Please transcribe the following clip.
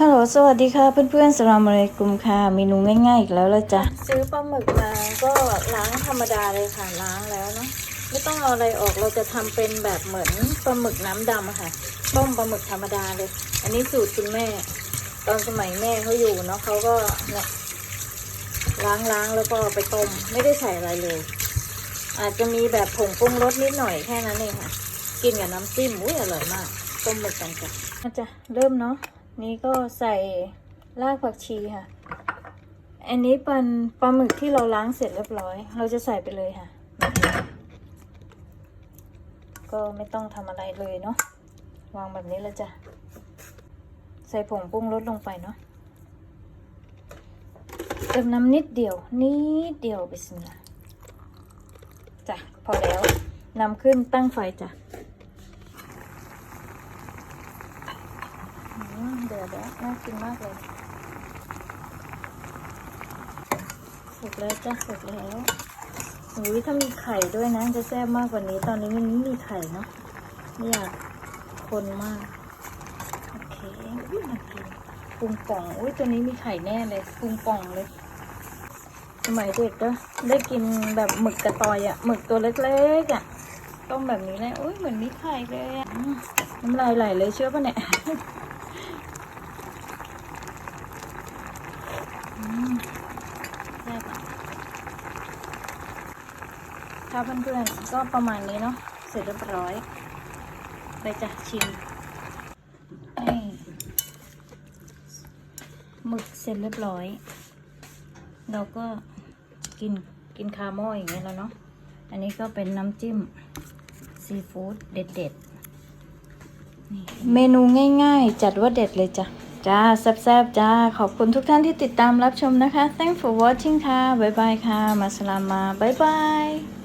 ฮัลโหล สวัสดีค่ะ เพื่อนๆสลามอะไรกลุ่มค่ะ เมนูง่ายๆอีกแล้วละจ้ะ ซื้อปลาหมึกมาก็ล้างธรรมดาเลยค่ะ ล้างแล้วเนาะ ไม่ต้องเอาอะไรออก เราจะทำเป็นแบบเหมือนปลาหมึกน้ำดำอะค่ะ ต้มปลาหมึกธรรมดาเลย อันนี้สูตรคุณแม่ ตอนสมัยแม่เขาอยู่เนาะเขาก็เนี่ยล้างล้างแล้วก็เอาไปต้ม ไม่ได้ใส่อะไรเลย อาจจะมีแบบผงปรุงรสนิดหน่อยแค่นั้นเองค่ะ กินกับน้ำจิ้มอุ้ยอร่อยมาก ต้มหมึกกันจ้ะอาจะเริ่มเนาะ นี่ก็ใส่รากผักชีค่ะ อันนี้เป็นปลาหมึกที่เราล้างเสร็จเรียบร้อย เราจะใส่ไปเลยค่ะ ก็ไม่ต้องทำอะไรเลยเนาะ วางแบบนี้แล้วจ้ะ ใส่ผงปรุงรสลงไปเนาะ เติมน้ำนิดเดียว นิดเดียวไปสินะจ้ะ พอแล้วนำขึ้นตั้งไฟจ้ะ อืม เดือดแล้วน่ากินมากเลย สุกแล้วจ้ะสุกแล้วอุ้ยถ้ามีไข่ด้วยนะ จะแซ่บมากกว่านี้ ตอนนี้มันไม่มีไข่เนาะไม่อยากคนมาก โอเคอุ๊ยน่ากินปุงป่อง อุ้ยตัวนี้มีไข่แน่เลยปุงป่องเลย สมัยเด็กก็ได้กินแบบหมึกกระตอยอะหมึกตัวเล็กๆอะต้มแบบนี้เลยอุ้ยเหมือนมีไข่เลยอะน้ำลายไหลเลยเชื่อปะเนี่ย อืมแซ่บอะถ้าเพื่อนๆก็ประมาณนี้เนาะเสร็จเรียบร้อย ไปจะชิมนี่หมึกเสร็จเรียบร้อย เราก็กินกินคาโม่อย่างเงี้ยแล้วเนาะอันนี้ก็เป็นน้ำจิ้มซีฟู้ดเด็ดๆเมนูง่ายๆ จัดว่าเด็ดเลยจ้ะ จ้าแซบๆจ้า ขอบคุณทุกท่านที่ติดตามรับชมนะคะ thanks for watching ค่ะ บ๊ายบายค่ะ มาสลามา บ๊ายบาย